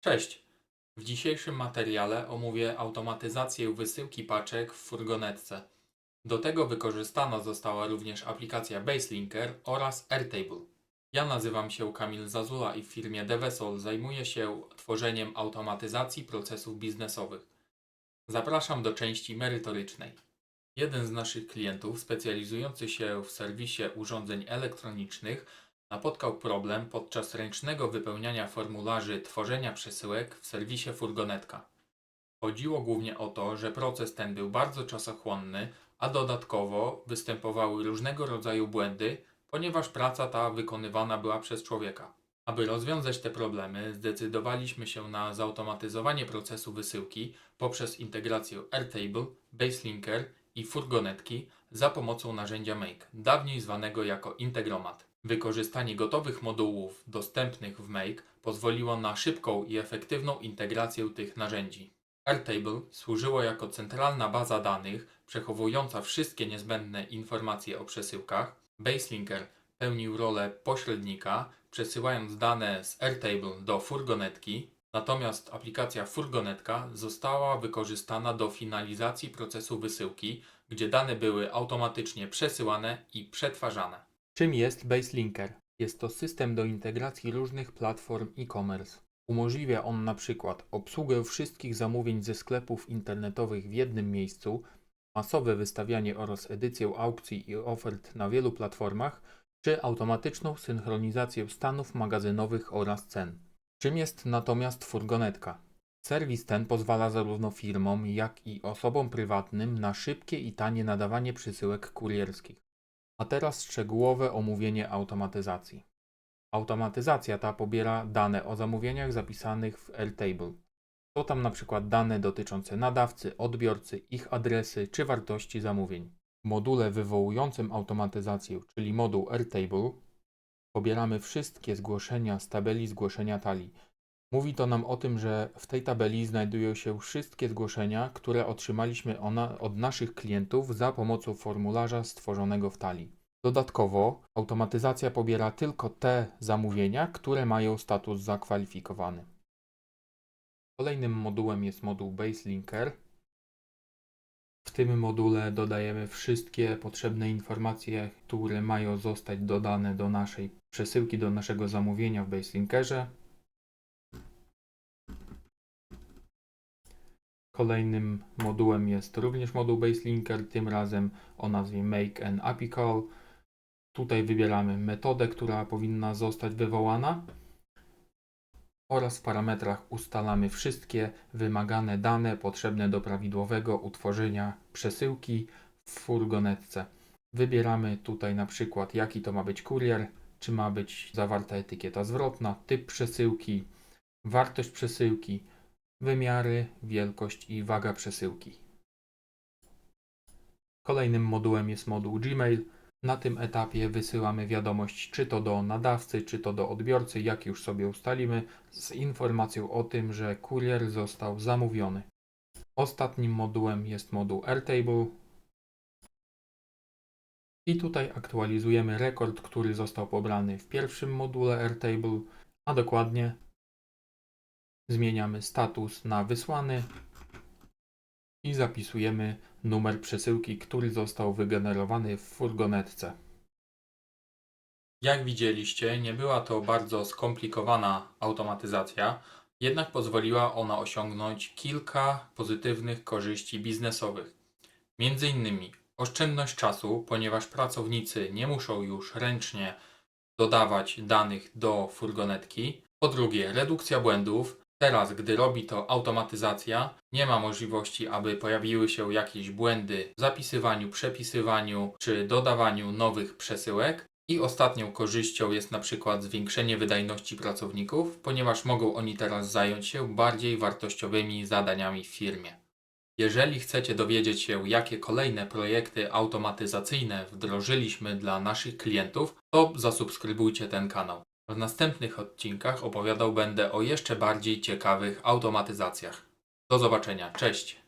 Cześć! W dzisiejszym materiale omówię automatyzację wysyłki paczek w furgonetce. Do tego wykorzystana została również aplikacja Baselinker oraz Airtable. Ja nazywam się Kamil Zazula i w firmie Devesol zajmuję się tworzeniem automatyzacji procesów biznesowych. Zapraszam do części merytorycznej. Jeden z naszych klientów, specjalizujący się w serwisie urządzeń elektronicznych, napotkał problem podczas ręcznego wypełniania formularzy tworzenia przesyłek w serwisie Furgonetka. Chodziło głównie o to, że proces ten był bardzo czasochłonny, a dodatkowo występowały różnego rodzaju błędy, ponieważ praca ta wykonywana była przez człowieka. Aby rozwiązać te problemy, zdecydowaliśmy się na zautomatyzowanie procesu wysyłki poprzez integrację Airtable, Baselinker i Furgonetki za pomocą narzędzia Make, dawniej zwanego jako Integromat. Wykorzystanie gotowych modułów dostępnych w Make pozwoliło na szybką i efektywną integrację tych narzędzi. Airtable służyło jako centralna baza danych przechowująca wszystkie niezbędne informacje o przesyłkach. Baselinker pełnił rolę pośrednika, przesyłając dane z Airtable do furgonetki, natomiast aplikacja Furgonetka została wykorzystana do finalizacji procesu wysyłki, gdzie dane były automatycznie przesyłane i przetwarzane. Czym jest Baselinker? Jest to system do integracji różnych platform e-commerce. Umożliwia on na przykład obsługę wszystkich zamówień ze sklepów internetowych w jednym miejscu, masowe wystawianie oraz edycję aukcji i ofert na wielu platformach, czy automatyczną synchronizację stanów magazynowych oraz cen. Czym jest natomiast furgonetka? Serwis ten pozwala zarówno firmom, jak i osobom prywatnym na szybkie i tanie nadawanie przesyłek kurierskich. A teraz szczegółowe omówienie automatyzacji. Automatyzacja ta pobiera dane o zamówieniach zapisanych w Airtable. Są tam na przykład dane dotyczące nadawcy, odbiorcy, ich adresy czy wartości zamówień. W module wywołującym automatyzację, czyli moduł Airtable, pobieramy wszystkie zgłoszenia z tabeli zgłoszenia talii. Mówi to nam o tym, że w tej tabeli znajdują się wszystkie zgłoszenia, które otrzymaliśmy od naszych klientów za pomocą formularza stworzonego w talii. Dodatkowo automatyzacja pobiera tylko te zamówienia, które mają status zakwalifikowany. Kolejnym modułem jest moduł Baselinker. W tym module dodajemy wszystkie potrzebne informacje, które mają zostać dodane do naszej przesyłki, do naszego zamówienia w Baselinkerze. Kolejnym modułem jest również moduł Baselinker, tym razem o nazwie Make an API Call. Tutaj wybieramy metodę, która powinna zostać wywołana oraz w parametrach ustalamy wszystkie wymagane dane potrzebne do prawidłowego utworzenia przesyłki w furgonetce. Wybieramy tutaj na przykład jaki to ma być kurier, czy ma być zawarta etykieta zwrotna, typ przesyłki, wartość przesyłki, wymiary, wielkość i waga przesyłki. Kolejnym modułem jest moduł Gmail. Na tym etapie wysyłamy wiadomość czy to do nadawcy, czy to do odbiorcy, jak już sobie ustalimy, z informacją o tym, że kurier został zamówiony. Ostatnim modułem jest moduł Airtable. I tutaj aktualizujemy rekord, który został pobrany w pierwszym module Airtable, a dokładnie zmieniamy status na wysłany i zapisujemy numer przesyłki, który został wygenerowany w furgonetce. Jak widzieliście, nie była to bardzo skomplikowana automatyzacja, jednak pozwoliła ona osiągnąć kilka pozytywnych korzyści biznesowych. Między innymi oszczędność czasu, ponieważ pracownicy nie muszą już ręcznie dodawać danych do furgonetki. Po drugie, redukcja błędów, Teraz, gdy robi to automatyzacja, nie ma możliwości, aby pojawiły się jakieś błędy w zapisywaniu, przepisywaniu czy dodawaniu nowych przesyłek. I ostatnią korzyścią jest na przykład zwiększenie wydajności pracowników, ponieważ mogą oni teraz zająć się bardziej wartościowymi zadaniami w firmie. Jeżeli chcecie dowiedzieć się, jakie kolejne projekty automatyzacyjne wdrożyliśmy dla naszych klientów, to zasubskrybujcie ten kanał. W następnych odcinkach opowiadał będę o jeszcze bardziej ciekawych automatyzacjach. Do zobaczenia, cześć!